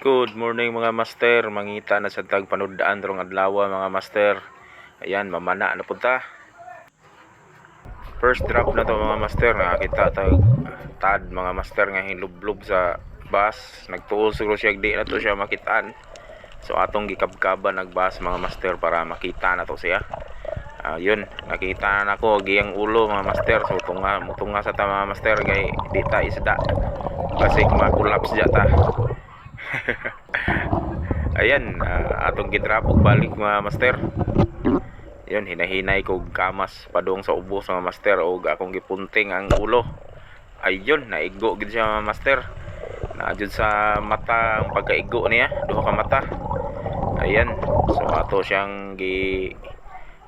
Good morning mga master, mangita na sa tag panudaan rong adlaw mga master. Ayan, mamana na punta. First drop na to mga master, nakakita tag tad mga master nga hinlublob sa bus. Nagtuol siguro siya di na to siya makitaan. So atong gikabkaban nagbas mga master para makita na to siya. Ayun, nakita na nako giyang ulo mga master. So tunga mutunga sa ta mga master kay di ta isda. Kasi makulaps ta. Ayan, ah, atong gidrap og balik mga master. Yun, hinahinay ko og kamas padung sa ubos mga master og akong gipunting ang ulo. Ayun, naigo gid siya mga master. Naajud sa mata ang pagkaigo niya, duha ka mata. Ayan, so ato siyang gi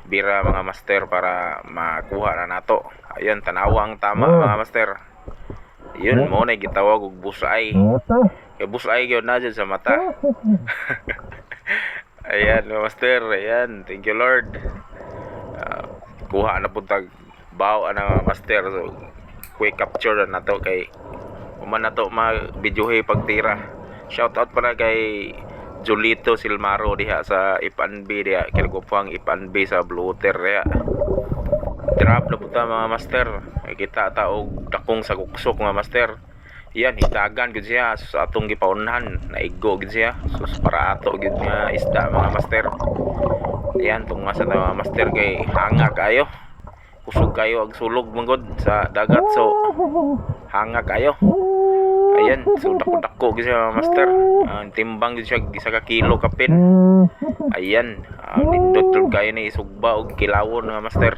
bira mga master para makuha na nato. Ayun, tanawa ang tama mga master. Yun, mo na gitawag og busay. Kay busay gyud na sa mata. ayan, master. Ayan, thank you Lord. Ah, kuha na po tag bao ana master. So, quick capture na to kay uman na to ma-videohe pagtira. Shout out para kay Julito Silmaro diha sa Ipanbi diha kinagupang Ipanbi sa Bluter diha. Na po ta mga master. Ay, Kita ta og dakong sa kuksok mga master. Yan, hitagan gud siya sa atong gipaunahan. Naigo gud siya. Sus para ato gud nga isda mga master. Yan, tunga sa ta mga master kay hanga kayo. Kusog kayo ag sulog manggod sa dagat so hanga kayo. Ayan, so dako-dako gud siya master. Ah, timbang gud siya isa ka kilo kapin. Ayan, uh, nindot kayo ni isugba og kilawon mga master.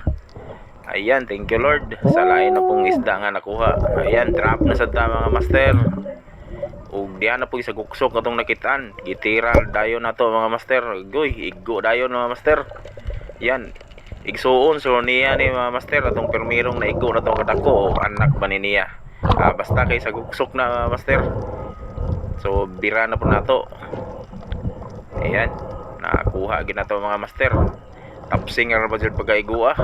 Ayan, thank you Lord. Sa lain na pong isda nga nakuha. Ayan, trap na sa ta mga master. Ug diyan na po sa guksok katong nakitaan. Gitiral dayon na to mga master. Goy, igo dayon mga master. Yan. Igsuon so niya ni mga master atong permirong na igo na tong kadako anak ba ni niya. Ah, basta kay sa guksok na mga master. So bira na po nato. Ayan. Nakakuha gid na to mga master. Tapsing ra ba jud pagaigua.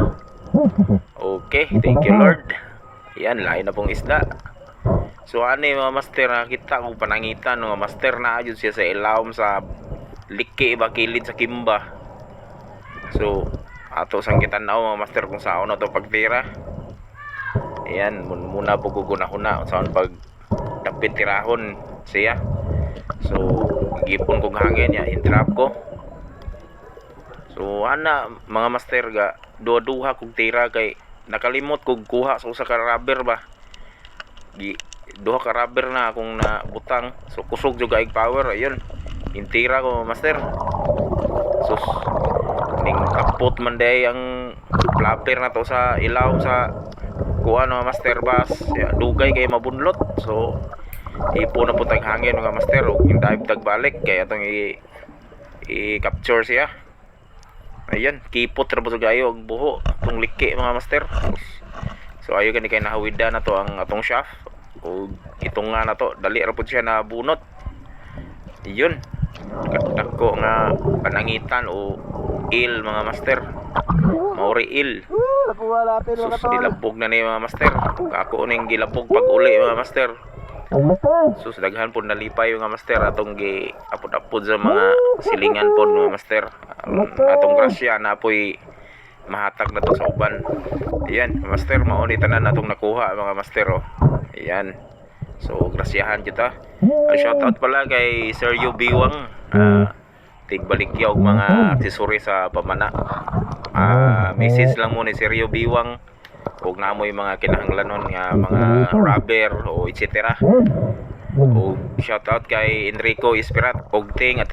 Okay, thank you Lord. Yan, lain na pong isda. So ani mga master, nakita ko panangitan mga master na ayun siya sa ilawom sa liki ba kilid sa kimba. So ato sang kita na mga master kung saan na to pagtira. Ayan, mun muna po gugunahuna saan pag dapit tirahon siya. So gipon kong hangin ya, intrap ko. So ana mga master ga duha-duha kog tira kay nakalimot kog kuha sa usa ka rubber ba. Gi duha ka rubber na akong nabutang. So kusog jud kaig power ayun. Intira ko master. Sus ning kapot man day ang flapper na to sa ilaw sa kuha no master bus. Ya, dugay kay mabunlot. So ipo na po hangin mga master ug dive tag balik kay atong i i-capture siya. Ayan, kipot ra po gayo ang buho, itong liki mga master. So ayo gani kay nahawida na to ang atong shaft. O itong nga na to, dali ra po siya na bunot. Iyon. Dako nga panangitan o il mga master. Mauri il. Sus, dilabog na ni mga master. Ako ning gilabog pag uli mga master. Master. Sus, daghan po nalipay mga master atong gi apod-apod sa mga silingan po mga master. Atong grasya na po'y mahatag na to sa uban. Ayan, master, mauni tanan natong nakuha mga master oh. Ayan. So, grasyahan kita. Uh, shoutout pala kay Sir Yu Biwang. Uh, tigbalikya og mga aksesori sa pamana. Ah, message lang mo ni Sir Yu Biwang kung namoy mga kinahanglanon nga mga rubber o etc. O shoutout kay Enrico Esperat, Ogting at